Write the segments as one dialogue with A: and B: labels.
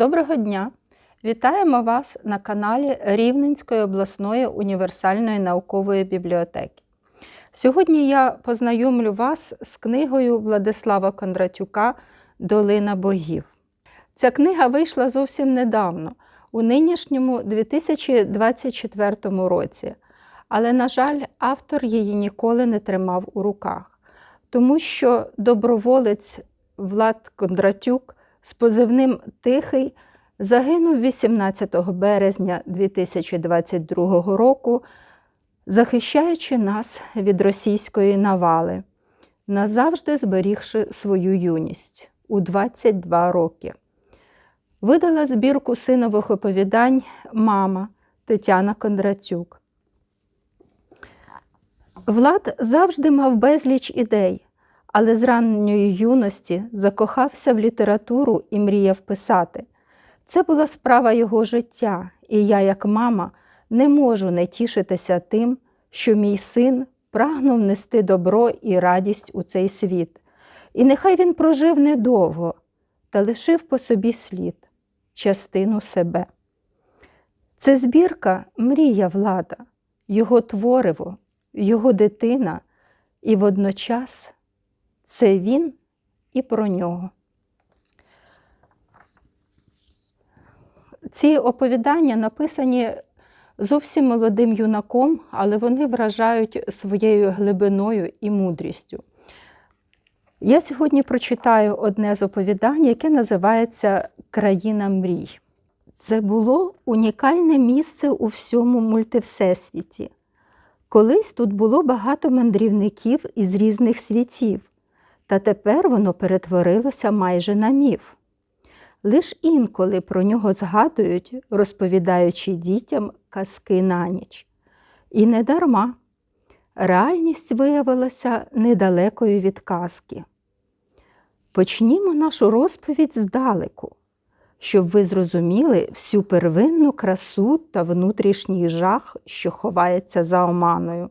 A: Доброго дня! Вітаємо вас на каналі Рівненської обласної універсальної наукової бібліотеки. Сьогодні я познайомлю вас з книгою Владислава Кондратюка Долина богів. Ця книга вийшла зовсім недавно, у нинішньому 2024 році. Але, на жаль, автор її ніколи не тримав у руках, тому що доброволець Влад Кондратюк з позивним Тихий загинув 18 березня 2022 року, захищаючи нас від російської навали, назавжди зберігши свою юність у 22 роки. Видала збірку синових оповідань мама Тетяна Кондратюк. Влад завжди мав безліч ідей, але з ранньої юності закохався в літературу і мріяв писати. Це була справа його життя, і я, як мама, не можу не тішитися тим, що мій син прагнув нести добро і радість у цей світ. І нехай він прожив недовго та лишив по собі слід, частину себе. Це збірка мрія влада, його твориво, його дитина, і водночас це він і про нього. Ці оповідання написані зовсім молодим юнаком, але вони вражають своєю глибиною і мудрістю. Я сьогодні прочитаю одне з оповідань, яке називається Країна мрій. Це було унікальне місце у всьому мультивсесвіті. Колись тут було багато мандрівників із різних світів, та тепер воно перетворилося майже на міф. Лиш інколи про нього згадують, розповідаючи дітям казки на ніч. І не дарма. Реальність виявилася недалекою від казки. Почнімо нашу розповідь здалеку, щоб ви зрозуміли всю первинну красу та внутрішній жах, що ховається за оманою.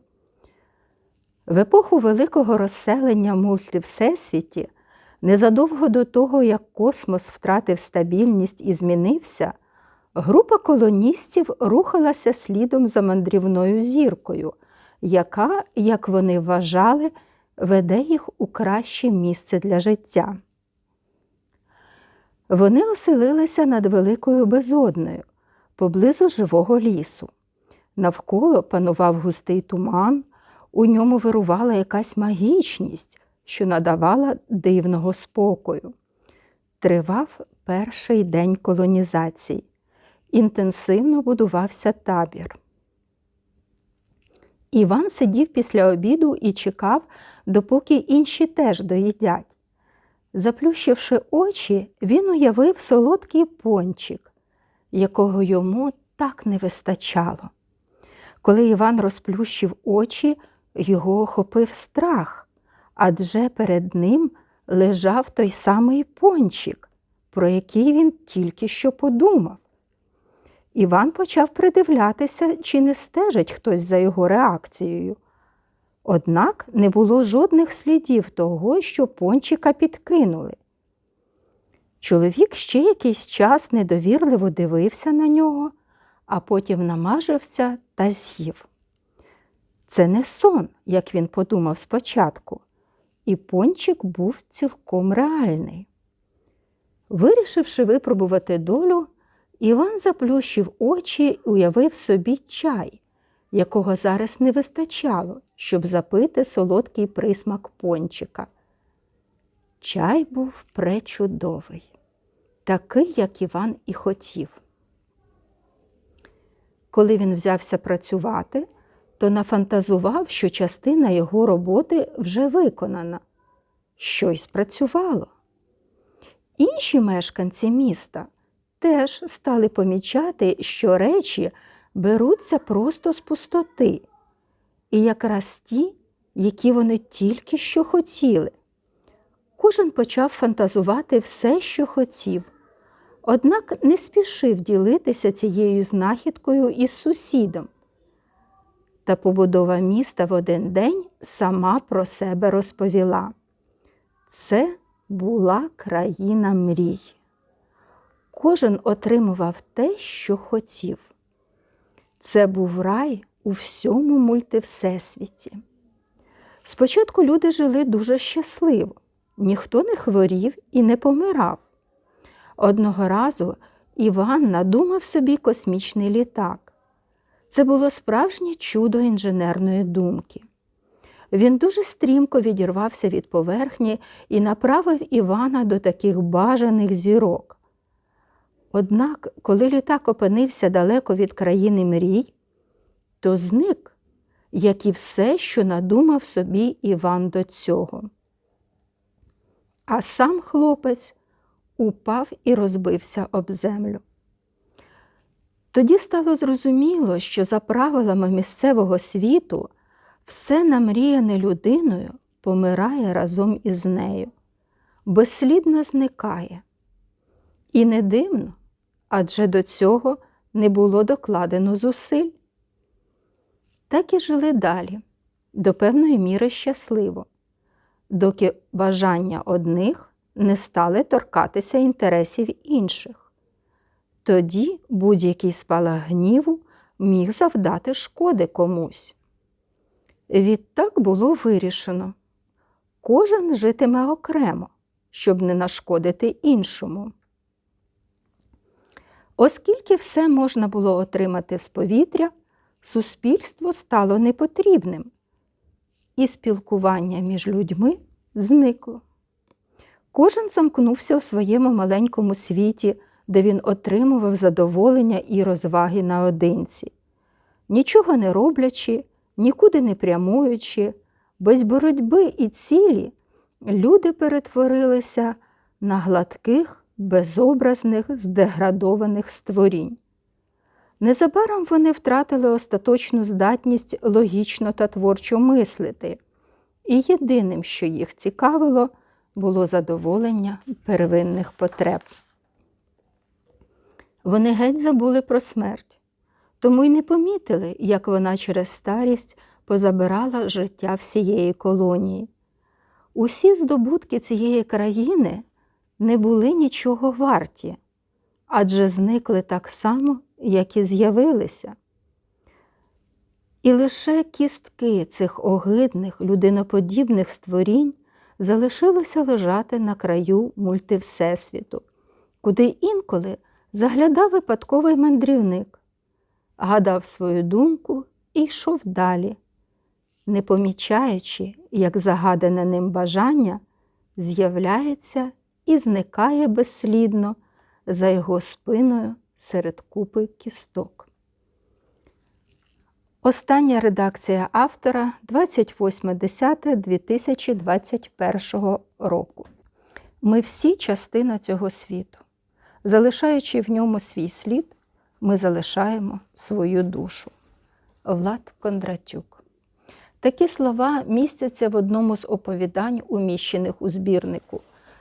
A: В епоху великого розселення мульти Всесвіті, незадовго до того, як космос втратив стабільність і змінився, група колоністів рухалася слідом за мандрівною зіркою, яка, як вони вважали, веде їх у краще місце для життя. Вони оселилися над великою безодною, поблизу живого лісу. Навколо панував густий туман, у ньому вирувала якась магічність, що надавала дивного спокою. Тривав перший день колонізації. Інтенсивно будувався табір. Іван сидів після обіду і чекав, допоки інші теж доїдять. Заплющивши очі, він уявив солодкий пончик, якого йому так не вистачало. Коли Іван розплющив очі, його охопив страх, адже перед ним лежав той самий пончик, про який він тільки що подумав. Іван почав придивлятися, чи не стежить хтось за його реакцією. Однак не було жодних слідів того, що пончика підкинули. Чоловік ще якийсь час недовірливо дивився на нього, а потім намажився та з'їв. Це не сон, як він подумав спочатку, і пончик був цілком реальний. Вирішивши випробувати долю, Іван заплющив очі і уявив собі чай, якого зараз не вистачало, щоб запити солодкий присмак пончика. Чай був пречудовий, такий, як Іван і хотів. Коли він взявся працювати, то нафантазував, що частина його роботи вже виконана. Щось спрацювало. Інші мешканці міста теж стали помічати, що речі беруться просто з пустоти, і якраз ті, які вони тільки що хотіли. Кожен почав фантазувати все, що хотів, однак не спішив ділитися цією знахідкою із сусідом. Та побудова міста в один день сама про себе розповіла. Це була країна мрій. кожен отримував те, що хотів. Це був рай у всьому мультивсесвіті. Спочатку люди жили дуже щасливо, ніхто не хворів і не помирав. Одного разу Іван надумав собі космічний літак. Це було справжнє чудо інженерної думки. Він дуже стрімко відірвався від поверхні і направив Івана до таких бажаних зірок. Однак, коли літак опинився далеко від країни мрій, то зник, як і все, що надумав собі Іван до цього. А сам хлопець упав і розбився об землю. Тоді стало зрозуміло, що за правилами місцевого світу все намріяне людиною помирає разом із нею, безслідно зникає. І не дивно, адже до цього не було докладено зусиль. Так і жили далі, до певної міри щасливо, доки бажання одних не стали торкатися інтересів інших. Тоді будь-який спалах гніву міг завдати шкоди комусь. Відтак було вирішено кожен житиме окремо, щоб не нашкодити іншому. Оскільки все можна було отримати з повітря, суспільство стало непотрібним, і спілкування між людьми зникло. Кожен замкнувся у своєму маленькому світі, де він отримував задоволення і розваги наодинці, нічого не роблячи, нікуди не прямуючи, без боротьби і цілі, люди перетворилися на гладких, безобразних, здеградованих створінь. Незабаром вони втратили остаточну здатність логічно та творчо мислити, і єдиним, що їх цікавило, було задоволення первинних потреб. Вони геть забули про смерть, тому й не помітили, як вона через старість позабирала життя всієї колонії. Усі здобутки цієї країни не були нічого варті, адже зникли так само, як і з'явилися. І лише кістки цих огидних, людиноподібних створінь залишилося лежати на краю мультивсесвіту, куди інколи заглядав випадковий мандрівник, гадав свою думку і йшов далі, не помічаючи, як загадане ним бажання з'являється і зникає безслідно за його спиною серед купи кісток. Остання редакція автора 28.10.2021 року. Ми всі частина цього світу. Залишаючи в ньому свій слід, ми залишаємо свою душу. Влад Кондратюк. Такі слова містяться в одному з оповідань, уміщених у збірнику.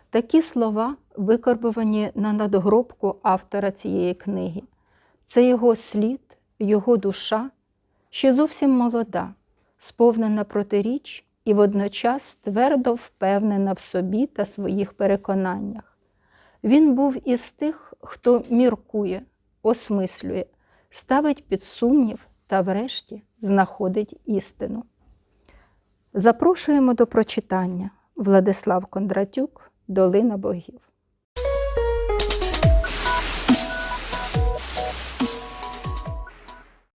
A: Такі слова викорбовані на надгробку автора цієї книги. Це його слід, його душа, ще зовсім молода, сповнена протиріч і водночас твердо впевнена в собі та своїх переконаннях. Він був із тих, хто міркує, осмислює, ставить під сумнів та, врешті, знаходить істину. Запрошуємо до прочитання Владислав Кондратюк Долина богів.